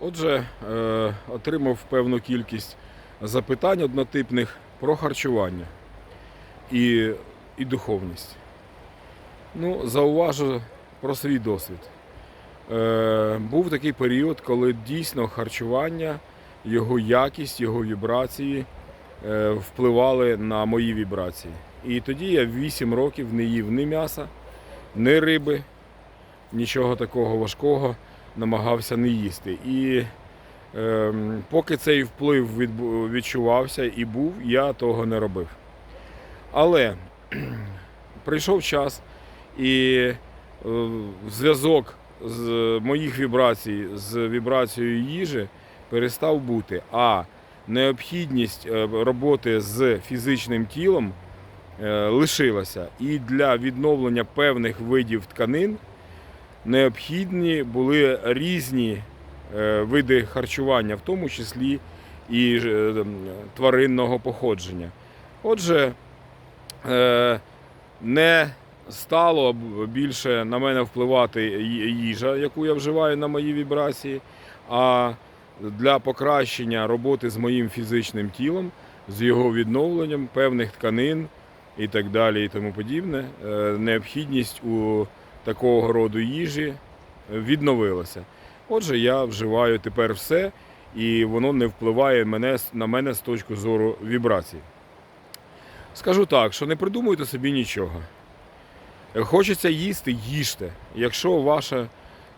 Отже, е, отримав певну кількість запитань однотипних про харчування і, і духовність. Ну, зауважу про свій досвід. Е, був такий період, коли дійсно харчування, його якість, його вібрації е, впливали на мої вібрації. І тоді я 8 років не їв ні м'яса, ні риби, нічого такого важкого намагався не їсти. І е, поки цей вплив відбу- відчувався і був, я того не робив. Але прийшов час і е, зв'язок з моїх вібрацій з вібрацією їжі перестав бути. А необхідність е, роботи з фізичним тілом е, лишилася. І для відновлення певних видів тканин необхідні були різні е, види харчування, в тому числі і е, тваринного походження. Отже, е, не стало більше на мене впливати їжа, яку я вживаю на мої вібрації, а для покращення роботи з моїм фізичним тілом, з його відновленням певних тканин і так далі, і тому подібне, необхідність у такого роду їжі відновилася. Отже, я вживаю тепер все, і воно не впливає мене, на мене з точки зору вібрацій. Скажу так, що не придумуйте собі нічого. Хочеться їсти, їжте. Якщо ваше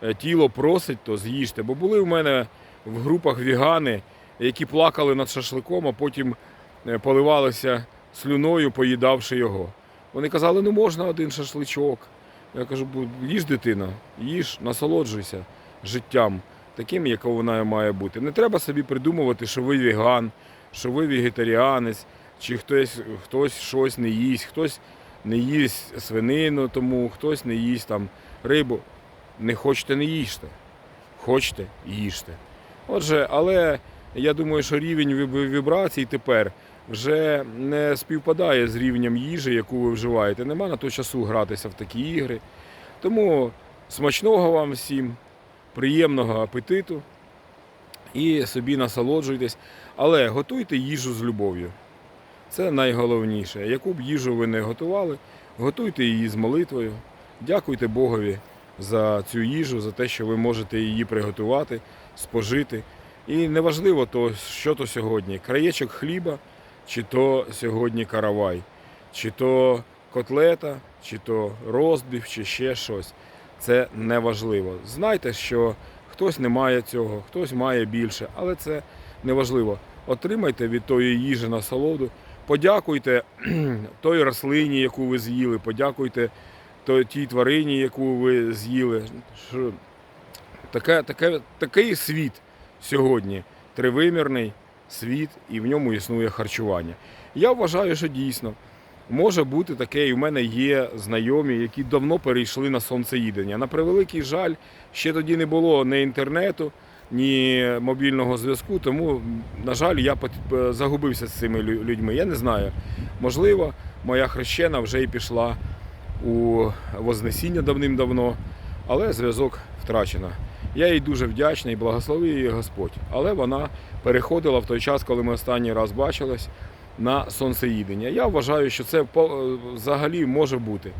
е, тіло просить, то з'їжте. Бо були в мене в групах вігани, які плакали над шашликом, а потім е, поливалися слюною, поїдавши його. Вони казали, ну можна один шашличок. Я кажу, їж дитина, їж, насолоджуйся життям, таким, яке воно має бути. Не треба собі придумувати, що ви веган, що ви вегетаріанець, чи хтось, хтось щось не їсть, хтось не їсть свинину, тому хтось не їсть там рибу. Не хочете, не їжте. Хочете, їжте. Отже, але я думаю, що рівень вібрацій тепер вже не співпадає з рівнем їжі, яку ви вживаєте. Нема на то часу гратися в такі ігри. Тому смачного вам всім, приємного апетиту і собі насолоджуйтесь. Але готуйте їжу з любов'ю. Це найголовніше. Яку б їжу ви не готували, готуйте її з молитвою. Дякуйте Богові за цю їжу, за те, що ви можете її приготувати, спожити. І неважливо, то, що то сьогодні, краєчок хліба, чи то сьогодні каравай, чи то котлета, чи то розбів, чи ще щось. Це неважливо. Знайте, що хтось не має цього, хтось має більше, але це неважливо. Отримайте від тої їжі насолоду, подякуйте той рослині, яку ви з'їли, подякуйте тій тварині, яку ви з'їли. Таке, таке, такий світ сьогодні тривимірний світ, і в ньому існує харчування. Я вважаю, що дійсно може бути таке, і в мене є знайомі, які давно перейшли на сонцеїдення. На превеликий жаль, ще тоді не було ні інтернету, ні мобільного зв'язку, тому, на жаль, я загубився з цими людьми. Я не знаю. Можливо, моя хрещена вже і пішла у Вознесіння давним-давно, але зв'язок втрачено. Я їй дуже вдячний, благословив її Господь. Але вона переходила в той час, коли ми останній раз бачились, на сонцеїдення. Я вважаю, що це взагалі може бути.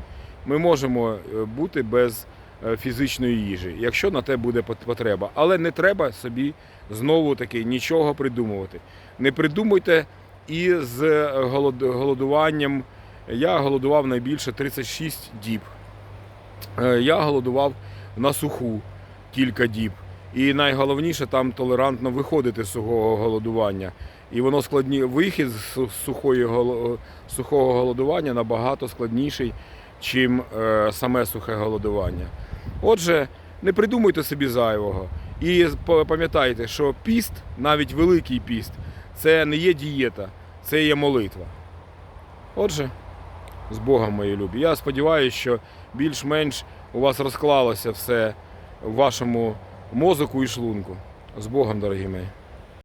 Ми можемо е, бути без е, фізичної їжі, якщо на те буде потреба. Але не треба собі знову таки нічого придумувати. Не придумуйте і з е, голодуванням. Я голодував найбільше 36 діб. Е, Я голодував на суху кілька діб. І найголовніше там толерантно виходити з сухого голодування. І воно складні. Вихід з сухої сухого голодування набагато складніший, чим е, саме сухе голодування. Отже, не придумуйте собі зайвого. І пам'ятайте, що піст, навіть великий піст, це не є дієта, це є молитва. Отже, з Богом, мої любі. Я сподіваюся, що більш-менш у вас розклалося все вашому мозоку і шлунку. З Богом, дорогі мої.